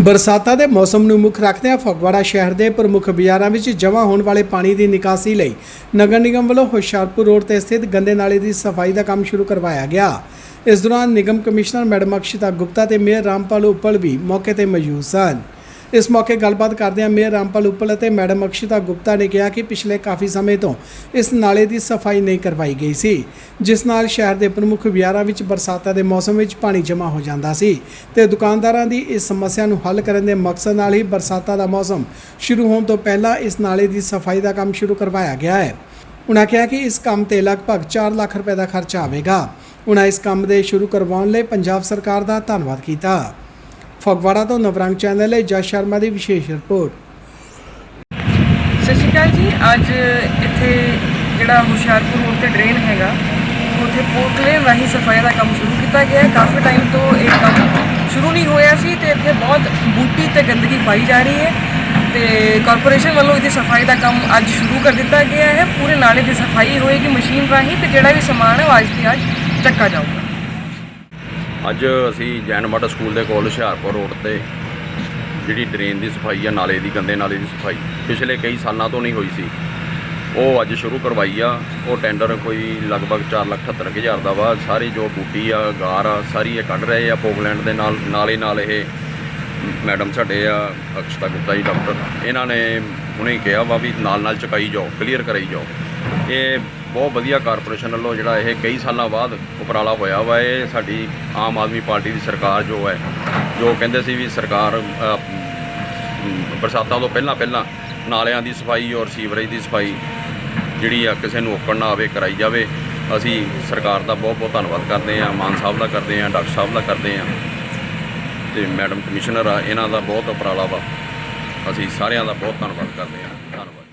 ਬਰਸਾਤਾਂ ਦੇ ਮੌਸਮ ਨੂੰ ਮੁੱਖ ਰੱਖਦਿਆਂ ਫਗਵਾੜਾ ਸ਼ਹਿਰ ਦੇ ਪ੍ਰਮੁੱਖ ਬਾਜ਼ਾਰਾਂ ਵਿੱਚ ਜਮ੍ਹਾਂ ਹੋਣ ਵਾਲੇ ਪਾਣੀ ਦੀ ਨਿਕਾਸੀ ਲਈ ਨਗਰ ਨਿਗਮ ਵੱਲੋਂ ਹੁਸ਼ਿਆਰਪੁਰ ਰੋਡ ਤੇ ਸਥਿਤ ਗੰਦੇ ਨਾਲੇ ਦੀ ਸਫ਼ਾਈ ਦਾ ਕੰਮ ਸ਼ੁਰੂ ਕਰਵਾਇਆ ਗਿਆ। ਇਸ ਦੌਰਾਨ ਨਿਗਮ ਕਮਿਸ਼ਨਰ ਮੈਡਮ ਅਕਸ਼ਿਤਾ ਗੁਪਤਾ ਤੇ ਮੇਅਰ ਰਾਮਪਾਲ ਉੱਪਲ ਵੀ ਮੌਕੇ ਤੇ ਮੌਜੂਦ ਸਨ। ਇਸ ਮੌਕੇ ਗੱਲਬਾਤ ਕਰਦਿਆਂ ਮੇਅਰ ਰਾਮਪਾਲ ਉੱਪਲ ਅਤੇ ਮੈਡਮ ਅਕਸ਼ਿਤਾ ਗੁਪਤਾ ਨੇ ਕਿਹਾ ਕਿ ਪਿਛਲੇ ਕਾਫੀ ਸਮੇਂ ਤੋਂ ਇਸ ਨਾਲੇ ਦੀ ਸਫ਼ਾਈ ਨਹੀਂ ਕਰਵਾਈ ਗਈ ਸੀ, ਜਿਸ ਨਾਲ ਸ਼ਹਿਰ ਦੇ ਪ੍ਰਮੁੱਖ ਬਾਜ਼ਾਰਾਂ ਵਿੱਚ ਬਰਸਾਤਾਂ ਦੇ ਮੌਸਮ ਵਿੱਚ ਪਾਣੀ ਜਮ੍ਹਾਂ ਹੋ ਜਾਂਦਾ ਸੀ ਤੇ ਦੁਕਾਨਦਾਰਾਂ ਦੀ ਇਸ ਸਮੱਸਿਆ ਨੂੰ ਹੱਲ ਕਰਨ ਦੇ ਮਕਸਦ ਨਾਲ ਹੀ ਬਰਸਾਤਾਂ ਦਾ ਮੌਸਮ ਸ਼ੁਰੂ ਹੋਣ ਤੋਂ ਪਹਿਲਾਂ ਇਸ ਨਾਲੇ ਦੀ ਸਫ਼ਾਈ ਦਾ ਕੰਮ ਸ਼ੁਰੂ ਕਰਵਾਇਆ ਗਿਆ ਹੈ। ਉਨ੍ਹਾਂ ਕਿਹਾ ਕਿ ਇਸ ਕੰਮ ਤੇ ਲਗਭਗ 4 ਲੱਖ ਰੁਪਏ ਦਾ ਖਰਚਾ ਆਵੇਗਾ। ਉਨ੍ਹਾਂ ਇਸ ਕੰਮ ਦੇ ਸ਼ੁਰੂ ਕਰਵਾਉਣ ਲਈ ਪੰਜਾਬ ਸਰਕਾਰ ਦਾ ਧੰਨਵਾਦ ਕੀਤਾ। ਫਗਵਾੜਾ ਤੋਂ ਨਵਰੰਗ ਚੈਨਲ ਲਈ ਜਸ ਸ਼ਰਮਾ ਦੀ ਵਿਸ਼ੇਸ਼ ਰਿਪੋਰਟ। ਸਤਿ ਸ਼੍ਰੀ ਅਕਾਲ ਜੀ, ਅੱਜ ਇੱਥੇ ਜਿਹੜਾ ਹੁਸ਼ਿਆਰਪੁਰ ਰੋਡ ਤੇ ਡਰੇਨ ਹੈਗਾ, ਉੱਥੇ ਪੋਰਟਲੇ ਰਾਹੀਂ ਸਫ਼ਾਈ ਦਾ ਕੰਮ ਸ਼ੁਰੂ ਕੀਤਾ ਗਿਆ ਹੈ। ਕਾਫੀ ਟਾਈਮ ਤੋਂ ਇਹ ਕੰਮ ਸ਼ੁਰੂ ਨਹੀਂ ਹੋਇਆ ਸੀ ਤੇ ਇੱਥੇ ਬਹੁਤ ਬੂਟੀ ਤੇ ਗੰਦਗੀ ਪਾਈ ਜਾ ਰਹੀ ਹੈ ਤੇ ਕਾਰਪੋਰੇਸ਼ਨ ਵੱਲੋਂ ਇਹਦੀ ਸਫ਼ਾਈ ਦਾ ਕੰਮ ਅੱਜ ਸ਼ੁਰੂ ਕਰ ਦਿੱਤਾ ਗਿਆ ਹੈ। ਪੂਰੇ ਨਾਲੇ ਦੀ ਸਫ਼ਾਈ ਹੋਏਗੀ ਮਸ਼ੀਨ ਰਾਹੀਂ ਤੇ ਜਿਹੜਾ ਵੀ ਸਮਾਨ ਹੈ ਉਹ ਅੱਜ ਦੀ ਅੱਜ ਚੱਕਾ ਜਾਊਗਾ। ਅੱਜ ਅਸੀਂ ਜੈਨ ਮੱਡ ਸਕੂਲ ਦੇ ਕੋਲ ਹੁਸ਼ਿਆਰਪੁਰ ਰੋਡ ਤੇ ਜਿਹੜੀ ਡਰੇਨ ਦੀ ਸਫ਼ਾਈ ਆ, ਨਾਲੇ ਦੀ, ਗੰਦੇ ਨਾਲੇ ਦੀ ਸਫ਼ਾਈ, ਪਿਛਲੇ ਕਈ ਸਾਲਾਂ ਤੋਂ ਨਹੀਂ ਹੋਈ ਸੀ। ਉਹ ਅੱਜ ਸ਼ੁਰੂ ਕਰਵਾਈ ਆ, ਉਹ ਟੈਂਡਰ ਕੋਈ ਲਗਭਗ 478000 ਦਾ ਵਾ, ਸਾਰੀ ਜੋ ਬੂਟੀ ਆ, ਗਾਰ ਆ, ਸਾਰੀ ਇਹ ਕੱਢ ਰਹੇ ਆ ਪੋਗਲੈਂਡ ਦੇ ਨਾਲ, ਨਾਲੇ ਨਾਲ ਇਹ ਮੈਡਮ ਸਾਡੇ ਆ, ਅਕਸ਼ਤਾ ਗੁਪਤਾ ਜੀ, ਡਾਕਟਰ, ਇਹਨਾਂ ਨੇ ਉਹਨੇ ਕਿਹਾ ਵਾ ਵੀ ਨਾਲ ਨਾਲ ਚੁਕਾਈ ਜਾਓ, ਕਲੀਅਰ ਕਰਾਈ ਜਾਓ। ਇਹ ਬਹੁਤ ਵਧੀਆ ਕਾਰਪੋਰੇਸ਼ਨ ਵੱਲੋਂ ਜਿਹੜਾ ਇਹ ਕਈ ਸਾਲਾਂ ਬਾਅਦ ਉਪਰਾਲਾ ਹੋਇਆ ਵਾ, ਇਹ ਸਾਡੀ ਆਮ ਆਦਮੀ ਪਾਰਟੀ ਦੀ ਸਰਕਾਰ ਜੋ ਹੈ, ਜੋ ਕਹਿੰਦੇ ਸੀ ਵੀ ਸਰਕਾਰ ਬਰਸਾਤਾਂ ਤੋਂ ਪਹਿਲਾਂ ਪਹਿਲਾਂ ਨਾਲਿਆਂ ਦੀ ਸਫ਼ਾਈ ਔਰ ਸੀਵਰੇਜ ਦੀ ਸਫ਼ਾਈ ਜਿਹੜੀ ਆ ਕਿਸੇ ਨੂੰ ਔਕੜ ਨਾ ਆਵੇ, ਕਰਾਈ ਜਾਵੇ। ਅਸੀਂ ਸਰਕਾਰ ਦਾ ਬਹੁਤ ਬਹੁਤ ਧੰਨਵਾਦ ਕਰਦੇ ਹਾਂ, ਮਾਨ ਸਾਹਿਬ ਦਾ ਕਰਦੇ ਹਾਂ, ਡਾਕਟਰ ਸਾਹਿਬ ਦਾ ਕਰਦੇ ਹਾਂ ਤੇ ਮੈਡਮ ਕਮਿਸ਼ਨਰ ਆ, ਇਹਨਾਂ ਦਾ ਬਹੁਤ ਉਪਰਾਲਾ ਵਾ। ਅਸੀਂ ਸਾਰਿਆਂ ਦਾ ਬਹੁਤ ਧੰਨਵਾਦ ਕਰਦੇ ਹਾਂ। ਧੰਨਵਾਦ।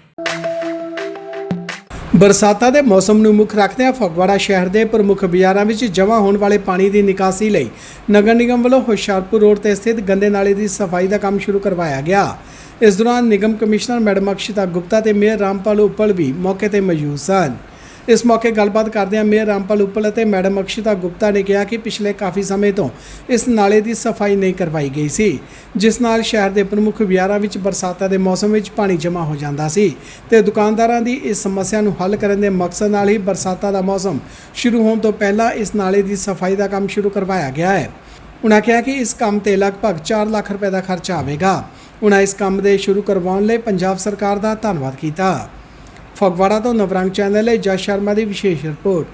ਬਰਸਾਤਾਂ ਦੇ ਮੌਸਮ ਨੂੰ ਮੁੱਖ ਰੱਖਦਿਆਂ ਫਗਵਾੜਾ ਸ਼ਹਿਰ ਦੇ ਪ੍ਰਮੁੱਖ ਬਾਜ਼ਾਰਾਂ ਵਿੱਚ ਜਮ੍ਹਾਂ ਹੋਣ ਵਾਲੇ ਪਾਣੀ ਦੀ ਨਿਕਾਸੀ ਲਈ ਨਗਰ ਨਿਗਮ ਵੱਲੋਂ ਹੁਸ਼ਿਆਰਪੁਰ ਰੋਡ ਤੇ ਸਥਿਤ ਗੰਦੇ ਨਾਲੇ ਦੀ ਸਫ਼ਾਈ ਦਾ ਕੰਮ ਸ਼ੁਰੂ ਕਰਵਾਇਆ ਗਿਆ। ਇਸ ਦੌਰਾਨ ਨਿਗਮ ਕਮਿਸ਼ਨਰ ਮੈਡਮ ਅਕਸ਼ਿਤਾ ਗੁਪਤਾ ਤੇ ਮੇਅਰ ਰਾਮਪਾਲ ਉੱਪਲ ਵੀ ਮੌਕੇ ਤੇ ਮੌਜੂਦ ਸਨ। ਇਸ ਮੌਕੇ ਗੱਲਬਾਤ ਕਰਦਿਆਂ ਮੇਅਰ ਰਾਮਪਾਲ ਉੱਪਲ ਅਤੇ ਮੈਡਮ ਅਕਸ਼ਿਤਾ ਗੁਪਤਾ ਨੇ ਕਿਹਾ ਕਿ ਪਿਛਲੇ ਕਾਫੀ ਸਮੇਂ ਤੋਂ ਇਸ ਨਾਲੇ ਦੀ ਸਫ਼ਾਈ ਨਹੀਂ ਕਰਵਾਈ ਗਈ ਸੀ, ਜਿਸ ਨਾਲ ਸ਼ਹਿਰ ਦੇ ਪ੍ਰਮੁੱਖ ਬਾਜ਼ਾਰਾਂ ਵਿੱਚ ਬਰਸਾਤਾਂ ਦੇ ਮੌਸਮ ਵਿੱਚ ਪਾਣੀ ਜਮ੍ਹਾਂ ਹੋ ਜਾਂਦਾ ਸੀ ਤੇ ਦੁਕਾਨਦਾਰਾਂ ਦੀ ਇਸ ਸਮੱਸਿਆ ਨੂੰ ਹੱਲ ਕਰਨ ਦੇ ਮਕਸਦ ਨਾਲ ਹੀ ਬਰਸਾਤਾਂ ਦਾ ਮੌਸਮ ਸ਼ੁਰੂ ਹੋਣ ਤੋਂ ਪਹਿਲਾਂ ਇਸ ਨਾਲੇ ਦੀ ਸਫ਼ਾਈ ਦਾ ਕੰਮ ਸ਼ੁਰੂ ਕਰਵਾਇਆ ਗਿਆ ਹੈ। ਉਨ੍ਹਾਂ ਕਿਹਾ ਕਿ ਇਸ ਕੰਮ ਤੇ ਲਗਭਗ 4 ਲੱਖ ਰੁਪਏ ਦਾ ਖਰਚਾ ਆਵੇਗਾ। ਉਨ੍ਹਾਂ ਇਸ ਕੰਮ ਦੇ ਸ਼ੁਰੂ ਕਰਵਾਉਣ ਲਈ ਪੰਜਾਬ ਸਰਕਾਰ ਦਾ ਧੰਨਵਾਦ ਕੀਤਾ। ਫਗਵਾੜਾ ਤੋਂ ਨਵਰੰਗ ਚੈਨਲ ਲਈ ਜਸ ਸ਼ਰਮਾ ਦੀ ਵਿਸ਼ੇਸ਼ ਰਿਪੋਰਟ